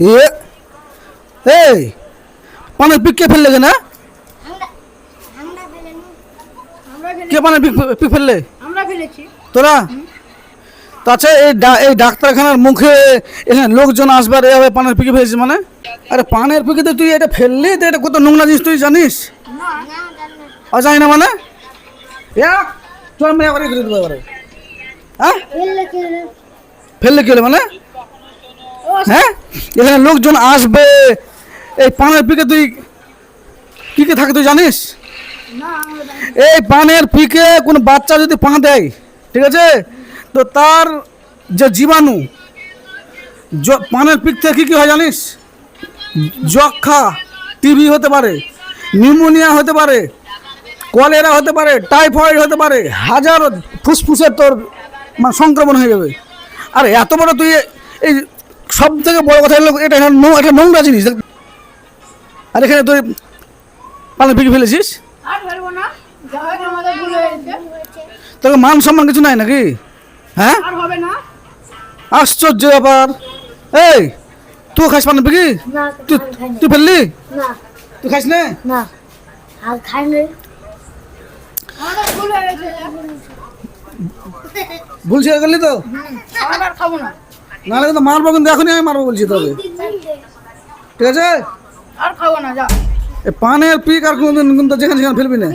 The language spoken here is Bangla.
এ এই পানের পিক কে ফেললে না কে পানের পিক পিক ফেললে? আমরা ফেলেছি। তোরা? তাছাড়া এই ডা- এই ডাক্তারখানার মুখে এখানে লোকজন আসবার এভাবে পানের পিকে ফেলেছিস মানে? আরে পানের পিকে তো তুই এটা ফেললি তো এটা কত নোংরা জিনিস তুই জানিস? না। আর জানি না মানে? চল আমি এবারে করে দেবো এবারে। হ্যাঁ? ফেললে কি হলো ফেললে কি হলো মানে? হ্যাঁ? এখানে লোকজন আসবে। এই পানের পিকে তুই কি কি থাকে তুই জানিস? এই পানের পিকে কোনো বাচ্চা যদি পা দেয় ঠিক আছে? তো তার যে জীবাণু পানের পিক থেকে কী কী হয় জানিস? যক্ষা টিবি হতে পারে নিউমোনিয়া হতে পারে কলেরা হতে পারে টাইফয়েড হতে পারে হাজার ফুসফুসের তোর মানে সংক্রমণ হয়ে যাবে। আর এত বড় তুই এই সব থেকে বড় কথা হলো এটা একটা নোংরা জিনিস। আর এখানে তুই পানের পিকে ফেলেছিস? আর ফেলব না। যা হয়েছে আমাদের ভুল হয়েছে। তোকে মান সম্মান কিছু নাই নাকি? হ্যাঁ? আর হবে না। আশ্চর্য ব্যাপার। এই তুই খাস পানি পিকি না তুই তুই ফেললি? না। তুই খাস না? ভুল ছেড়ে করলি তো? আর খাব না। নাহলে কিন্তু মারবো কিন্তু এখনই আমি মারবো বলছি তবে ঠিক আছে? আর খাব না যা এ পানের পিক আর কোনদিন কিন্তু যেখানে সেখানে ফেলবি না।